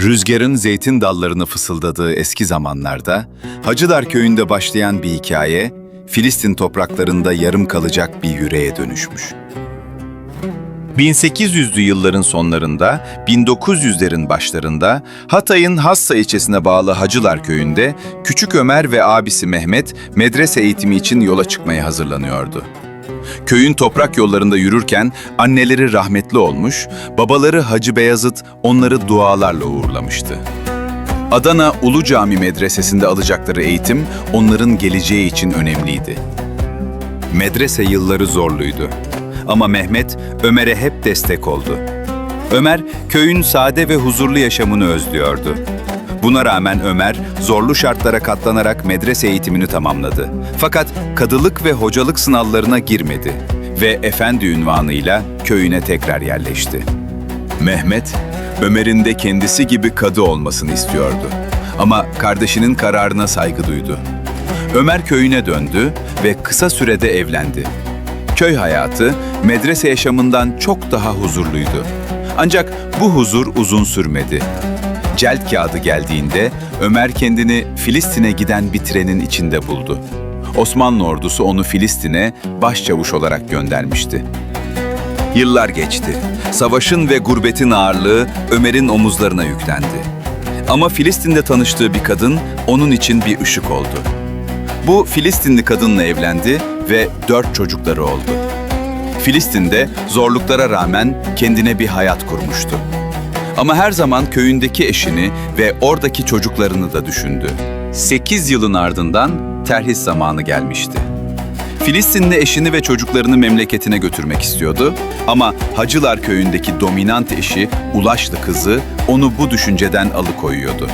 Rüzgarın zeytin dallarını fısıldadığı eski zamanlarda Hacılar Köyü'nde başlayan bir hikaye, Filistin topraklarında yarım kalacak bir yüreğe dönüşmüş. 1800'lü yılların sonlarında, 1900'lerin başlarında Hatay'ın Hassa ilçesine bağlı Hacılar Köyü'nde Küçük Ömer ve abisi Mehmet medrese eğitimi için yola çıkmaya hazırlanıyordu. Köyün toprak yollarında yürürken anneleri rahmetli olmuş, babaları Hacı Beyazıt onları dualarla uğurlamıştı. Adana Ulu Cami Medresesi'nde alacakları eğitim onların geleceği için önemliydi. Medrese yılları zorluydu. Ama Mehmet Ömer'e hep destek oldu. Ömer köyün sade ve huzurlu yaşamını özlüyordu. Buna rağmen Ömer zorlu şartlara katlanarak medrese eğitimini tamamladı. Fakat kadılık ve hocalık sınavlarına girmedi ve efendi ünvanıyla köyüne tekrar yerleşti. Mehmet, Ömer'in de kendisi gibi kadı olmasını istiyordu. Ama kardeşinin kararına saygı duydu. Ömer köyüne döndü ve kısa sürede evlendi. Köy hayatı medrese yaşamından çok daha huzurluydu. Ancak bu huzur uzun sürmedi. Celt kağıdı geldiğinde Ömer kendini Filistin'e giden bir trenin içinde buldu. Osmanlı ordusu onu Filistin'e başçavuş olarak göndermişti. Yıllar geçti. Savaşın ve gurbetin ağırlığı Ömer'in omuzlarına yüklendi. Ama Filistin'de tanıştığı bir kadın onun için bir ışık oldu. Bu Filistinli kadınla evlendi ve dört çocukları oldu. Filistin'de zorluklara rağmen kendine bir hayat kurmuştu. Ama her zaman köyündeki eşini ve oradaki çocuklarını da düşündü. Sekiz yılın ardından terhis zamanı gelmişti. Filistinli eşini ve çocuklarını memleketine götürmek istiyordu ama Hacılar köyündeki dominant eşi Ulaşlı kızı onu bu düşünceden alıkoyuyordu.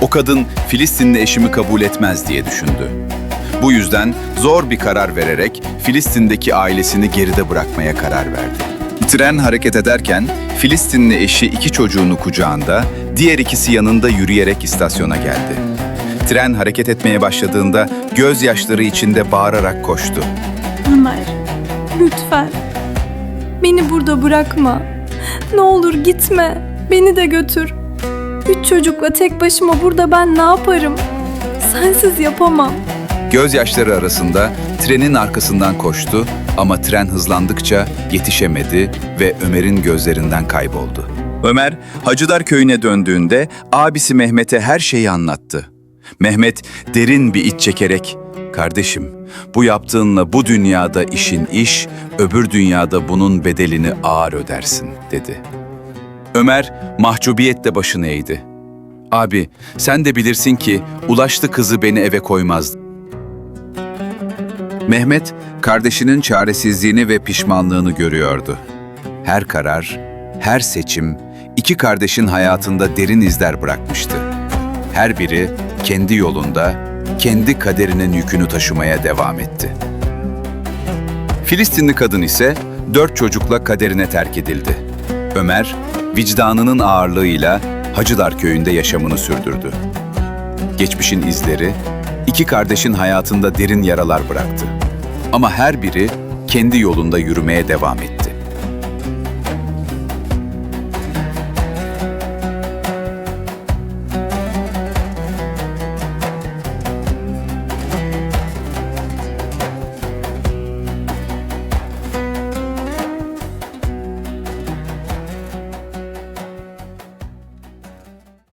O kadın Filistinli eşimi kabul etmez diye düşündü. Bu yüzden zor bir karar vererek Filistin'deki ailesini geride bırakmaya karar verdi. Tren hareket ederken Filistinli eşi iki çocuğunu kucağında, diğer ikisi yanında yürüyerek istasyona geldi. Tren hareket etmeye başladığında gözyaşları içinde bağırarak koştu. Ömer, lütfen. Beni burada bırakma. Ne olur gitme. Beni de götür. Üç çocukla tek başıma burada ben ne yaparım? Sensiz yapamam. Gözyaşları arasında trenin arkasından koştu ama tren hızlandıkça yetişemedi ve Ömer'in gözlerinden kayboldu. Ömer, Hacıdar köyüne döndüğünde abisi Mehmet'e her şeyi anlattı. Mehmet derin bir iç çekerek, "Kardeşim, bu yaptığınla bu dünyada işin iş, öbür dünyada bunun bedelini ağır ödersin." dedi. Ömer mahcubiyetle başını eğdi. "Abi, sen de bilirsin ki ulaştı kızı beni eve koymaz." Mehmet, kardeşinin çaresizliğini ve pişmanlığını görüyordu. Her karar, her seçim, iki kardeşin hayatında derin izler bırakmıştı. Her biri kendi yolunda, kendi kaderinin yükünü taşımaya devam etti. Filistinli kadın ise dört çocukla kaderine terk edildi. Ömer, vicdanının ağırlığıyla Hacılar köyünde yaşamını sürdürdü. Geçmişin izleri, iki kardeşin hayatında derin yaralar bıraktı. Ama her biri kendi yolunda yürümeye devam etti.